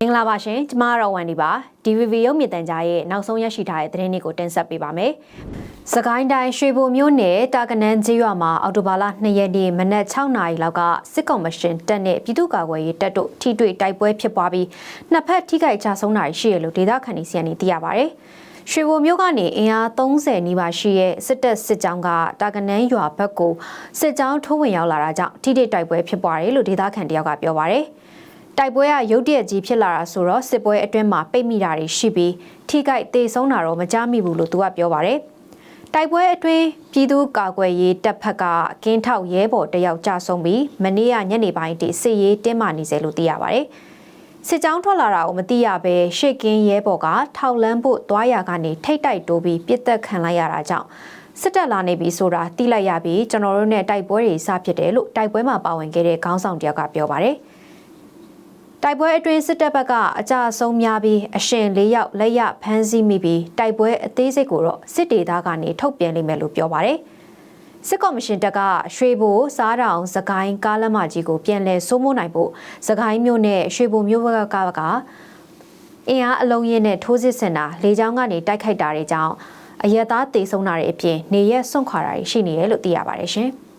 မင်္ဂလာပါရှင်ကျမကတော့ဝန်ဒီပါ DVV ရုပ်မြင်သံကြားရဲ့နောက်ဆုံးရရှိထားတဲ့သတင်းတွေကိုတင်ဆက်ပေးပါမယ်။စကိုင်းတိုင်းရွှေဘိုမြို့နယ်တာကနန်းကျေးရွာမှာအော်တိုဘာလ2ရက်နေ့မနက်6နာရီလောက်ကစစ်ကောင်မရှင်တပ်နဲ့ပြည်သူ့ကာကွယ်ရေးတပ်တို့ထိတွေ့တိုက်ပွဲဖြစ်ပွားပြီးနှစ်ဖက်ထိခိုက်ကြဆုံးတာရှိရလို့ဒေသခံတွေစီကနေသိရပါဗျ။ ရွှေဘိုမြို့ကနေအင်အား30နီးပါးရှိရဲ့စစ်တပ်စစ်ကြောင်းကတာကနန်းရွာဘက်ကိုစစ်ကြောင်းထိုးဝင်ရောက်လာတာကြောင့်ထိတွေ့တိုက်ပွဲဖြစ်ပွားတယ်လို့ဒေသခံတယောက်ကပြောပါဗျ။တိုက်ပွဲကရုတ်တရက်ကြီးဖြစ်လာတာဆိုတော့စစ်ပွဲအတွင်းမှာပိတ်မိတာတွေရှိပြီးထိခိုက်သေဆုံးတာတော့မကြားမိဘူးလို့သူကပြောပါတယ်။တိုက်ပွဲအတွင်းပြည်သူ့ကာကွယ်ရေးတပ်ဖက်ကကင်းထောက်ရဲဘော်တယောက်ကြာဆုံးပြီးမနေ့ကညနေပိုင်းတိစစ်ရေးတင်းမာနေစေလို့သိရပါတယ်။ စစ်ကြောင်းထွက်လာတာကိုမသိရဘဲရှေ့ကင်းရဲဘော်ကထောက်လန်းဖို့သွားရကနေထိတ်တိုက်တိုးပြီးပြစ်တက်ခံလိုက်ရတာကြောင့်စစ်တပ်လာနေပြီဆိုတာသိလိုက်ရပြီးကျွန်တော်တို့နဲ့တိုက်ပွဲတွေစဖြစ်တယ်လို့တိုက်ပွဲမှာပါဝင်ခဲ့တဲ့ခေါင်းဆောင်တယောက်ကပြောပါတယ်။တိုက်ပွဲအတွင်းစစ်တပ်ဘက်ကအကြအဆုံးများပြီးအရှင်၄ယောက်လက်ရဖမ်းဆီးမိပြီးတိုက်ပွဲအသေးစိတ်ကိုတော့စစ်ဒေသကနေထုတ်ပြန်လိမ့်မယ်လို့ပြောပါတယ်။ စစ်ကော်မရှင်တပ်ကရွှေဘိုစားတောင်စကိုင်းကားလမ်းမကြီးကိုပြန်လည်စိုးမိုးနိုင်ဖို့စကိုင်းမြို့နဲ့ရွှေဘိုမြို့ဘက်ကကအင်အားအလုံးရင်းနဲ့ထိုးစစ်ဆင်တာလေကြောင်းကနေတိုက်ခိုက်တာတွေကြောင့်အရက်သားတေဆုံးတာတွေအပြင်နေရက်စွန့်ခွာတာတွေရှိနေတယ်လို့သိရပါတယ်ရှင်။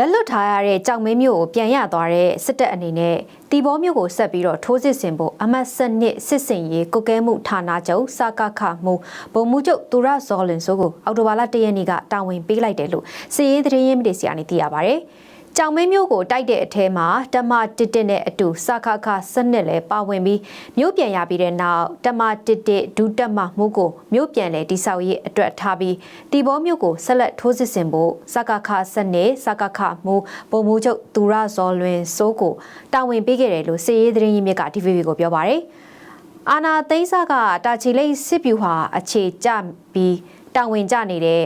လက်လွတ်ထားရတဲ့ကြောင်မင်းမျိုးကိုပြန်ရသွားတဲ့စစ်တပ်အနေနဲ့တီဘောမျိုးကိုဆက်ပြီးတော့ထိုးစစ်ဆင်ဖို့အမတ်စနစ်စစ်စင်ရေးကုကဲမှုဌာနချုပ်စကခမှုဗိုလ်မှူးချုပ်သူရဇော်လင်စိုးကိုအောက်တိုဘာလ၁ရက်နေ့ကတာဝန်ပေးလိုက်တယ်လို့စီရေးသတင်းရင်းမြစ်စီကနေသိရပါဗျ။ ကြောင်မင်းမျိုးကိုတိုက်တဲ့အထဲမှာတမတစ်တစ်နဲ့အတူစခခစနစ်လည်းပါဝင်ပြီးမြို့ပြန်ရပြီးတဲ့နောက်တမတစ်တစ်ဒုတက်မမှုကိုမြို့ပြန်လေတိဆောက်ရေးအတွက်ထားပြီးတီဘောမျိုးကိုဆက်လက်ထိုးစစ်ဆင်ဖို့စခခစနစ်စခခမှုဗိုလ်မှူးချုပ်သူရဇော်လွင်စိုးကိုတာဝန်ပေးခဲ့တယ်လို့စီရေးသတင်းရင်းမြစ်က TVB ကိုပြောပါတယ်။အာနာသိန်းစာကတာချီလိတ်စစ်ဗျူဟာအခြေကျပြီးတာဝန်ကျနေတဲ့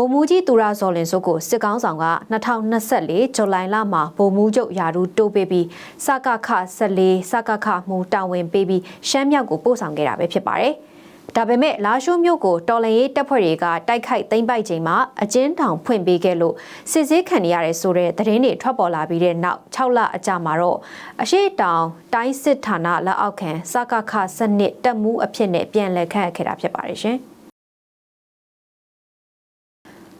ဗိုလ်မှူးကြီးသူရဇော်လင်စုကိုစစ်ကောင်းဆောင်က2024ဇူလိုင်လမှာဗိုလ်မှူးချုပ်ယာဒူတိုးပေးပြီးစကခ14စကခမှုတာဝန်ပေးပြီးရှမ်းမြောက်ကိုပို့ဆောင်ခဲ့တာပဲဖြစ်ပါတယ်။ဒါပေမဲ့လာရှိုးမြို့ကိုတော်လန်ရေးတပ်ဖွဲ့တွေကတိုက်ခိုက်သိမ်းပိုက်ချိန်မှာအကျဉ်းထောင်ဖွင့်ပေးခဲ့လို့စစ်ဆေးခံရရဲဆိုတဲ့သတင်းတွေထွက်ပေါ်လာပြီးတဲ့နောက်6လအကြာမှာတော့အရှိတောင်တိုင်းစစ်ဌာနလက်အောက်ခံစကခစနစ်တပ်မှုအဖြစ်နဲ့ပြန်လည်ခန့်အပ်ခဲ့တာဖြစ်ပါတယ်ရှင်။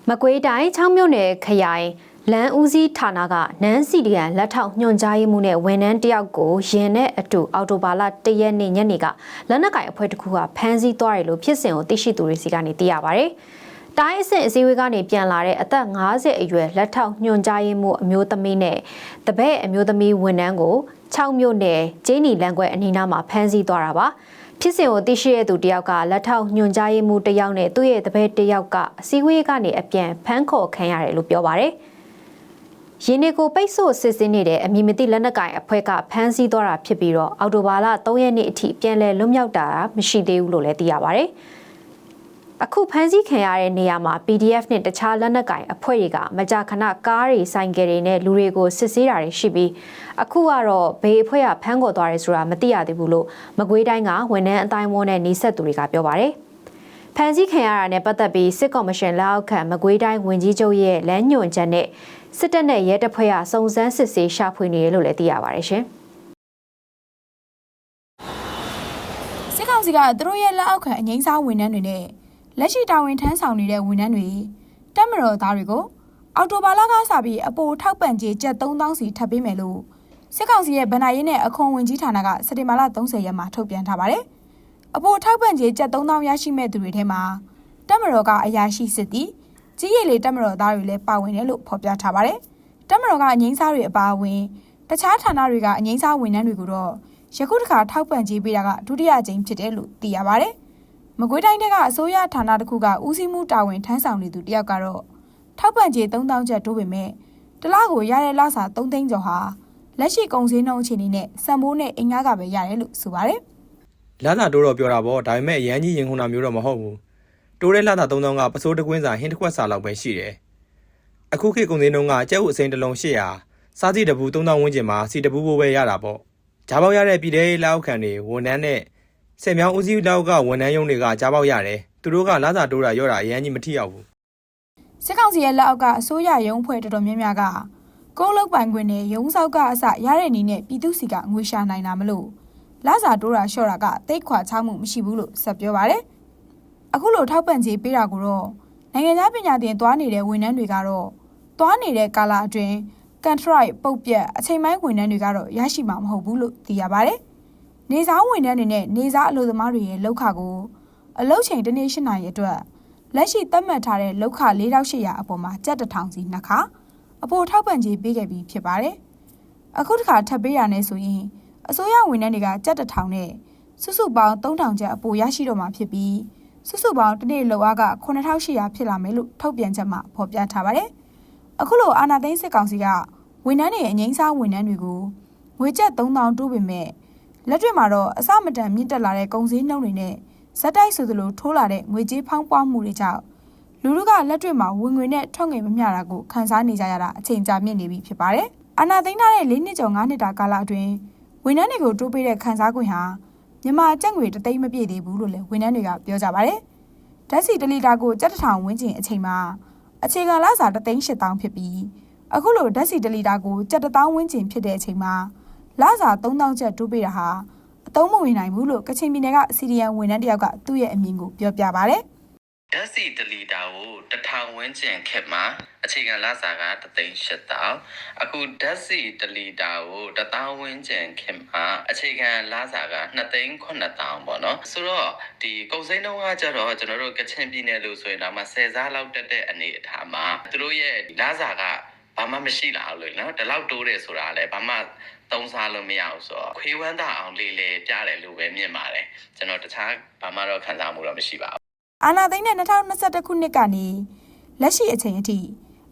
မကွေးတိုင်း6မြို့နယ်ခရိုင်လန်ဦးစီးဌာနကနန်းစီဒီယန်လက်ထောက်ညွှန်ကြားရေးမှူးနဲ့ဝန်ထမ်းတယောက်ကိုရင်နဲ့အတူအော်တိုဘာလ၁ရက်နေ့ညနေကလက်နက်ကင်အဖွဲ့တစ်ခုကဖမ်းဆီးသွားတယ်လို့ဖြစ်စဉ်ကိုသိရှိသူတွေစီကနေသိရပါဗျ။ တိုင်းအဆင့်အစည်းအဝေးကနေပြန်လာတဲ့အသက်50အရွယ်လက်ထောက်ညွှန်ကြားရေးမှူးအမျိုးသမီးနဲ့တပည့်အမျိုးသမီးဝန်ထမ်းကို6မြို့နယ်ကျင်းနီလန်ခွဲအနီးနားမှာဖမ်းဆီးသွားတာပါ။ဖြစ်စဉ်ကိုသိရှိရတဲ့သူတယောက်ကလက်ထောက်ညွှန်ကြားရေးမှူးတယောက်နဲ့သူ့ရဲ့တပည့်တယောက်ကအစည်းအဝေးကနေအပြန်ဖမ်းခေါ်ခံရတယ်လို့ပြောပါရယ်။ရင်းနေကိုပိတ်ဆို့စစ်ဆေးနေတဲ့အမည်မသိလက်နက်ကင်အဖွဲ့ကဖမ်းဆီးသွားတာဖြစ်ပြီးတော့အော်တိုဘာလ3ရက်နေ့အထိပြန်လည်လွတ်မြောက်တာမရှိသေးဘူးလို့လည်းသိရပါဗျ။ အခုဖမ်းဆီးခံရတဲ့နေရာမှာ PDF နဲ့တခြားလက်နက်ကင်အဖွဲ့တွေကမကြာခဏကားတွေဆိုင်ကယ်တွေနဲ့လူတွေကိုစစ်ဆေးတာတွေရှိပြီးအခုကတော့ဘေးအဖွဲ့ကဖမ်းခေါ်သွားတယ်ဆိုတာမသိရသေးဘူးလို့မကွေးတိုင်းကဝန်ထမ်းအတိုင်းဝန်းနဲ့နေဆက်သူတွေကပြောပါတယ်။ဖန်စီခံရတာနဲ့ပတ်သက်ပြီးစစ်ကော်မရှင်လက်အောက်ခံမကွေးတိုင်းဝန်ကြီးချုပ်ရဲ့လမ်းညွှန်ချက်နဲ့စစ်တပ်နဲ့ရဲတပ်ဖွဲ့ကစုံစမ်းစစ်ဆေးရှာဖွေနေတယ်လို့လည်းသိရပါတယ်ရှင်။စစ်ကောင်စီကသူတို့ရဲ့လက်အောက်ခံအငိမ့်စားဝန်ထမ်းတွေနဲ့ လက်ရှိတာဝန်ထမ်းဆောင်နေတဲ့ဝန်ထမ်းတွေတက်မတော်သားတွေကိုအော်တိုဘာလကစပြီးအပိုထောက်ပံ့ကြေးကျပ်3000စီထပ်ပေးမယ်လို့စစ်ကောင်စီရဲ့ဗဏ္ဍာရေးနဲ့အခွန်ဝင်ကြီးဌာနကစက်တင်ဘာလ30ရက်မှာထုတ်ပြန်ထားပါတယ်။အပိုထောက်ပံ့ကြေးကျပ်3000ရရှိမဲ့သူတွေထဲမှာတက်မတော်ကအရာရှိစစ်သည်ကြီးရည်လေတက်မတော်သားတွေလည်းပါဝင်တယ်လို့ဖော်ပြထားပါတယ်။တက်မတော်ကအငိမ့်စားတွေအပါအဝင်တခြားဌာနတွေကအငိမ့်စားဝန်ထမ်းတွေကိုတော့ယခုတစ်ခါထောက်ပံ့ကြေးပေးတာကဒုတိယကြိမ်ဖြစ်တယ်လို့သိရပါတယ်။ မကွေးတိုင်းကအစိုးရဌာနတစ်ခုကဦးစီးမှုတာဝန်ထမ်းဆောင်နေသူတယောက်ကတော့ထောက်ပံ့ကြေး3000ကျပ်တိုးပေမဲ့တလကိုရတဲ့လစာ3သိန်းကျော်ဟာလက်ရှိကုန်စည်နှုန်းအခြေအနေနဲ့စံမိုးနဲ့အင်္ဂါကပဲရတယ်လို့ဆိုပါတယ်လာသာတိုးတော့ပြောတာပေါ့ဒါပေမဲ့အရန်ကြီးရင်ခုန်တာမျိုးတော့မဟုတ်ဘူးတိုးတဲ့လာသာ3000ကပစိုးတကွင်းစာဟင်းတစ်ခွက်စာလောက်ပဲရှိတယ်အခုခေတ်ကုန်စည်နှုန်းကကျပ်ဥအစိမ်းတစ်လုံး800စားစီတပူ3000ဝန်းကျင်မှာစီတပူဘိုးပဲရတာပေါ့ဂျားပေါက်ရတဲ့ပြည်တဲ့လောက်ခံတွေဝန်ထမ်းနဲ့ ဆယ်မြောင်းဦးစီးလောက်ကဝန်ထမ်းရုံးတွေကဂျားပေါက်ရတယ်သူတို့ကလာသာတိုးတာရော့တာအရန်ကြီးမထိရောက်ဘူး။စစစ်ကောင်စီရဲ့လက်အောက်ကအစိုးရရုံးဖွဲ့တော်တော်များများကကိုယ်လုတ်ပိုင်ခွင့်နဲ့ရုံးဆောက်ကအစရတဲ့အနေနဲ့ပြည်သူစီကငွေရှာနိုင်တာမလို့လာစာတိုးတာလျှော့တာကတိတ်ခွာချမှုမရှိဘူးလို့ဆက်ပြောပါတယ်။အခုလိုထောက်ပံ့ကြေးပေးတာကိုတော့နိုင်ငံသားပညာသင်သွားနေတဲ့ဝန်ထမ်းတွေကတော့သွားနေတဲ့ကာလအတွင်းကန်ထရိုက်ပုတ်ပြက်အချိန်ပိုင်းဝန်ထမ်းတွေကတော့ရရှိမှာမဟုတ်ဘူးလို့သိရပါတယ်။ နေစားဝန်ထမ်းတွေနဲ့နေစားအလုပ်သမားတွေရဲ့လောက်ခကိုအလုပ်ချိန်တစ်နေ့၈နာရီအတွက်လက်ရှိသတ်မှတ်ထားတဲ့လောက်ခ4800အပေါ်မှာကြက်တစ်ထောင်စီနှစ်ခါအပေါ်ထောက်ပံ့ကြေးပေးခဲ့ပြီးဖြစ်ပါတယ်။အခုတစ်ခါထပ်ပေးရတဲ့ဆိုရင်အစိုးရဝန်ထမ်းတွေကကြက်တစ်ထောင်နဲ့စုစုပေါင်း3000ကျပ်အပေါ်ရရှိတော့မှာဖြစ်ပြီးစုစုပေါင်းတစ်နေ့လောက်အားက9800ဖြစ်လာမယ်လို့ထုတ်ပြန်ချက်မှာဖော်ပြထားပါတယ်။အခုလိုအာနာသိန်းစစ်ကောင်စီကဝန်ထမ်းတွေအငိမ့်စားဝန်ထမ်းတွေကိုငွေကျပ်3000တိုးပေမဲ့ လက်တွေ့မှာတော့အစမတန်မြင့်တက်လာတဲ့ကုန်စည်နှုန်းတွေနဲ့ဇက်တိုက်ဆိုသလိုထိုးလာတဲ့ငွေကြေးဖောင်းပွားမှုတွေကြောင့်လူလူကလက်တွေ့မှာဝင်ငွေနဲ့ထွက်ငွေမမျှတာကိုခန်းစားနေကြရတာအချိန်ကြာမြင့်နေပြီဖြစ်ပါတယ်။အာနာသိန်းထားတဲ့၄နှစ်ကျော်၅နှစ်တာကာလအတွင်းဝန်ထမ်းတွေကိုတိုးပေးတဲ့ခန်းစားခွင့်ဟာမြန်မာကျပ်ငွေတသိန်းမပြည့်သေးဘူးလို့လည်းဝန်ထမ်းတွေကပြောကြပါတယ်။ဓာတ်ဆီတလီတာကိုကြက်တစ်ထောင်ဝန်းကျင်အချိန်မှာအခြေခံလစာတသိန်း၈000ဖြစ်ပြီးအခုလိုဓာတ်ဆီတလီတာကိုကြက်တစ်သောင်းဝန်းကျင်ဖြစ်တဲ့အချိန်မှာ လစာ3000ကျပ်တိုးပေးတာဟာအသုံးမဝင်နိုင်ဘူးလို့ကချင်ပြည်နယ်ကစီဒီအန်ဝန်ထမ်းတယောက်ကသူ့ရဲ့အမြင်ကိုပြောပြပါတယ်။ဓာတ်ဆီတလီတာကိုတထောင်ဝန်းကျင်ခက်မှာအခြေခံလစာကတသိန်း၈တောင်အခုဓာတ်ဆီတလီတာကိုတသောင်းဝန်းကျင်ခက်မှာအခြေခံလစာက2သိန်း9တောင်ပေါ့နော်ဆိုတော့ဒီကုန်စိမ်းတုံးကကြတော့ကျွန်တော်တို့ကချင်ပြည်နယ်လို့ဆိုရင်တော့မှ10စားလောက်တက်တဲ့အနေအထားမှာသူတို့ရဲ့လစာက ဘာမှမရှိလာဘူးလို့နော်ဒီလောက်တိုးတယ်ဆိုတာလည်းဘာမှသုံးစားလို့မရဘူးဆိုတော့ခွေးဝမ်းသာအောင်လေးလေးပြတယ်လို့ပဲမြင်ပါတယ်ကျွန်တော်တခြားဘာမှတော့ခံစားမှုတော့မရှိပါဘူးအာနာသိန်းနဲ့2021ခုနှစ်ကနေလက်ရှိအချိန်အထိ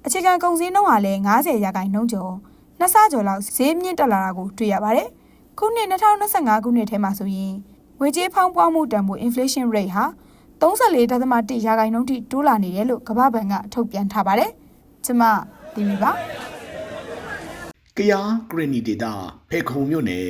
အခြေခံကုန်စည်နှုန်းဟာလည်း90ရာခိုင်နှုန်းကျော်နှစ်ဆကျော်လောက်ဈေးမြင့်တက်လာတာကိုတွေ့ရပါတယ်။ခုနှစ်2025ခုနှစ်ထဲမှာဆိုရင်ငွေကြေးဖောင်းပွားမှုတန်ဖိုး inflation rate ဟာ34.1ရာခိုင်နှုန်းထိတိုးလာနေတယ်လို့ကမ္ဘာ့ဘဏ်ကထုတ်ပြန်ထားပါတယ်။ကျွန်မ ဒီမီပါကယားဂရနီဒေတာဖေခုံမြို့နယ်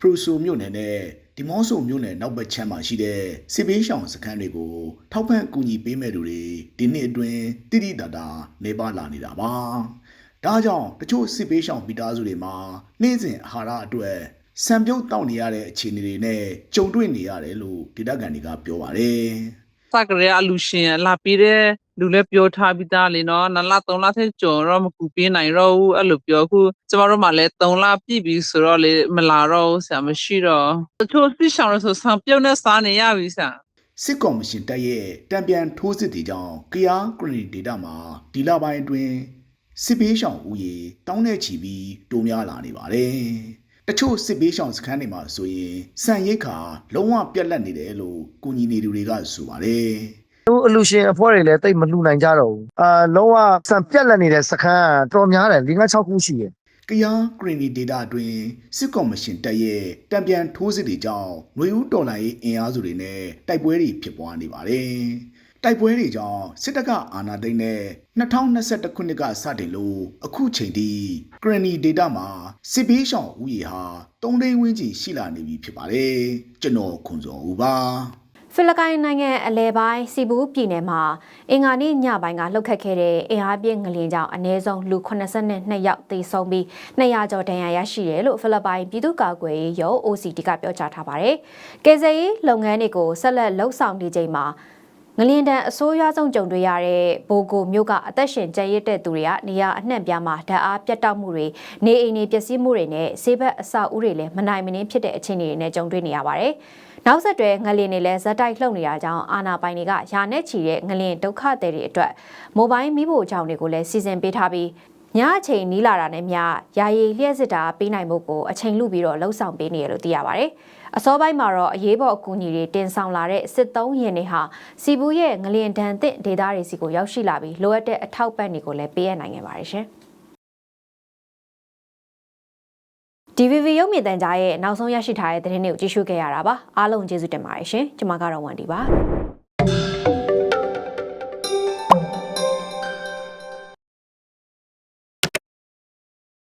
ဖရူဆိုမြို့နယ်နဲ့ဒီမော့ဆိုမြို့နယ်နောက်ဘက်ချမ်းမှာရှိတဲ့စစ်ဘေးရှောင်စခန်းတွေကိုထောက်ပံ့ကူညီပေးမဲ့သူတွေဒီနှစ်အတွင်းတိတိတတ်တာနေပါလာနေတာပါ။ဒါကြောင့်တချို့စစ်ဘေးရှောင်မိသားစုတွေမှာနေ့စဉ်အာဟာရအတွက်စံပြုတ်တောက်နေရတဲ့အခြေအနေတွေနဲ့ကြုံတွေ့နေရတယ်လို့ဒေသခံတွေကပြောပါတယ်။ စကရေအလူရှင်လာပြီးတဲ့လူလည်းပြောထားပြီးသားလေနော်နလ3လထက်ကျော်တော့မကူပေးနိုင်တော့ဘူးအဲ့လိုပြောခုကျမတို့မှလည်း3လပြည့်ပြီဆိုတော့လေမလာတော့ဘူးဆရာမရှိတော့တချို့ပြစ်ဆောင်လို့ဆိုဆံပြုတ်နဲ့စားနေရပြီဆရာစစ်ကော်မရှင်တပ်ရဲ့တံပြန်ထိုးစစ်တွေကြောင့်ကယားဂရီဒေတာမှာဒီလပိုင်းအတွင်းစစ်ပေးရှောင်ဦးရေတောင်းနဲ့ချီပြီးတိုးများလာနေပါတယ်။ တချို့စစ်ပေးရှောင်စခန်းတွေမှာဆိုရင်စံရိတ်ခါလုံးဝပြက်လက်နေတယ်လို့ကုညီနေသူတွေကဆိုပါတယ်။သူအလူရှင်အဖွဲ့တွေလည်းတိတ်မလှူနိုင်ကြတော့ဘူးအာလုံးဝစံပြက်လက်နေတဲ့စခန်းကတော်များတယ်၄၅6ခုရှိတယ်ကယားဂရီနီဒေတာအတွင်းစစ်ကော်မရှင်တပ်ရဲ့တံပြန်ထိုးစစ်တွေကြောင့်ຫນွေဦးတော်လိုင်းအင်အားစုတွေနဲ့တိုက်ပွဲတွေဖြစ်ပွားနေပါတယ်။ တိုက်ပွဲတွေကြောင့်စစ်တပ်ကအာဏာသိမ်းတဲ့2021ခုနှစ်ကစတင်လို့အခုချိန်ထိဂရီနီဒေတာမှာစစ်ဘေးရှောင်ဦးရေဟာ3သိန်းဝန်းကျင်ရှိလာနေပြီဖြစ်ပါတယ်။ကျွန်တော်ခွန်စောဦးပါ။ဖိလစ်ပိုင်နိုင်ငံအလဲပိုင်းစီဘူပြည်နယ်မှာအင်္ဂါနေ့ညပိုင်းကလှုပ်ခတ်ခဲ့တဲ့အင်အားပြင်းငလျင်ကြောင့်အနည်းဆုံးလူ82ယောက်သေဆုံးပြီး200ကျော်ဒဏ်ရာရရှိတယ်လို့ဖိလစ်ပိုင်ပြည်သူ့ကာကွယ်ရေးရုံး OCD ကပြောကြားထားပါတယ်။ကယ်ဆယ်ရေးလုပ်ငန်းတွေကိုဆက်လက်လှုပ်ဆောင်နေချိန်မှာ ငလျင်တန်အဆိုးရွားဆုံးကြုံတွေ့ရတဲ့ဘိုကိုမြို့ကအသက်ရှင်ကျန်ရစ်တဲ့သူတွေကနေရာအနှံ့ပြားမှာဓာတ်အားပြတ်တောက်မှုတွေနေအိမ်တွေပျက်စီးမှုတွေနဲ့ဆေးဘက်အဆောက်အဦတွေလည်းမနိုင်မနှင်းဖြစ်တဲ့အခြေအနေတွေနဲ့ကြုံတွေ့နေရပါတယ်။နောက်ဆက်တွဲငလျင်တွေလည်းဇက်တိုက်လှုပ်နေတာကြောင့်အာနာပိုင်တွေကယာနဲ့ချီတဲ့ငလျင်ဒုက္ခသည်တွေအတွက်မိုဘိုင်းမီးဖိုချောင်းတွေကိုလည်းစီစဉ်ပေးထားပြီး ညအချိန်နီးလာတာနဲ့မျှယာယီလျှက်စစ်တာပေးနိုင်ဖို့ကိုအချိန်လူပြီးတော့လှုပ်ဆောင်ပေးနေရလို့သိရပါတယ်။အစောပိုင်းမှာတော့အရေးပေါ်အကူအညီတွေတင်ဆောင်လာတဲ့စစ်သုံးရင်တွေဟာစီဘူးရဲ့ငလျင်ဒဏ်သင့်ဒေသတွေစီကိုရောက်ရှိလာပြီးလိုအပ်တဲ့အထောက်ပံ့တွေကိုလည်းပေးရနိုင်ခဲ့ပါတယ်ရှင်။ DVV ရုပ်မြင်သံကြားရဲ့နောက်ဆုံးရရှိထားတဲ့သတင်းတွေကိုကြည့်ရှုခဲ့ရတာပါအားလုံးကျေးဇူးတင်ပါတယ်ရှင်ကျွန်မကတော့ဝန်ဒီပါ